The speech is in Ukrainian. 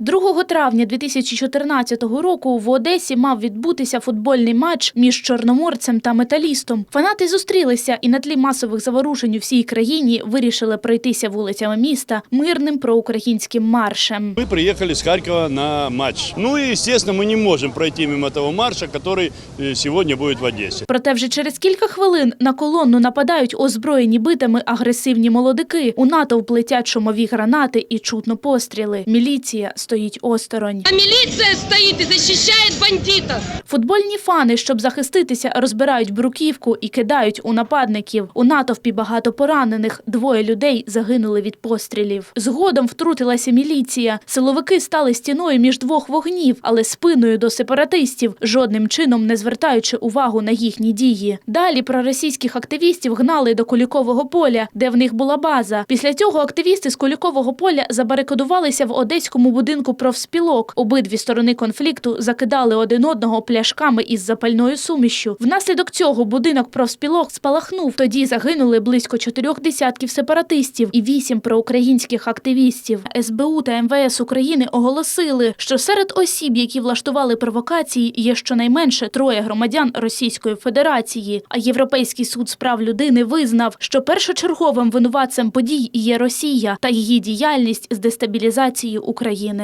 2 травня 2014 року в Одесі мав відбутися футбольний матч між чорноморцем та металістом. Фанати зустрілися і на тлі масових заворушень у всій країні вирішили пройтися вулицями міста мирним проукраїнським маршем. Мы приехали с Харькова на матч. Ну и, естественно, мы не можем пройти мимо того марша, который э, сегодня будет в Одессе. Проте вже через кілька хвилин на колонну нападають озброєні битами агресивні молодики. У натовп летять шумові гранати і чутно постріли. Міліція стоїть осторонь. А милиция стоит и защищает бандитов. Футбольні фани, щоб захиститися, розбирають бруківку і кидають у нападників. У натовпі багато поранених. Двоє людей загинули від пострілів. Згодом втрутилася міліція. Силовики стали стіною між двох вогнів, але спиною до сепаратистів, жодним чином не звертаючи увагу на їхні дії. Далі проросійських активістів гнали до Кулікового поля, де в них була база. Після цього активісти з Кулікового поля забарикадувалися в одеському будинку профспілок. Обидві сторони конфлікту закидали один одного пляшками із запальною сумішю. Внаслідок цього будинок профспілок спалахнув. Тоді загинули близько чотирьох десятків сепаратистів і вісім проукраїнських активістів. СБУ та МВС України оголосили, що серед осіб, які влаштували провокації, є щонайменше троє громадян Російської Федерації. А Європейський суд з прав людини визнав, що першочерговим винуватцем подій є Росія та її діяльність з дестабілізації України.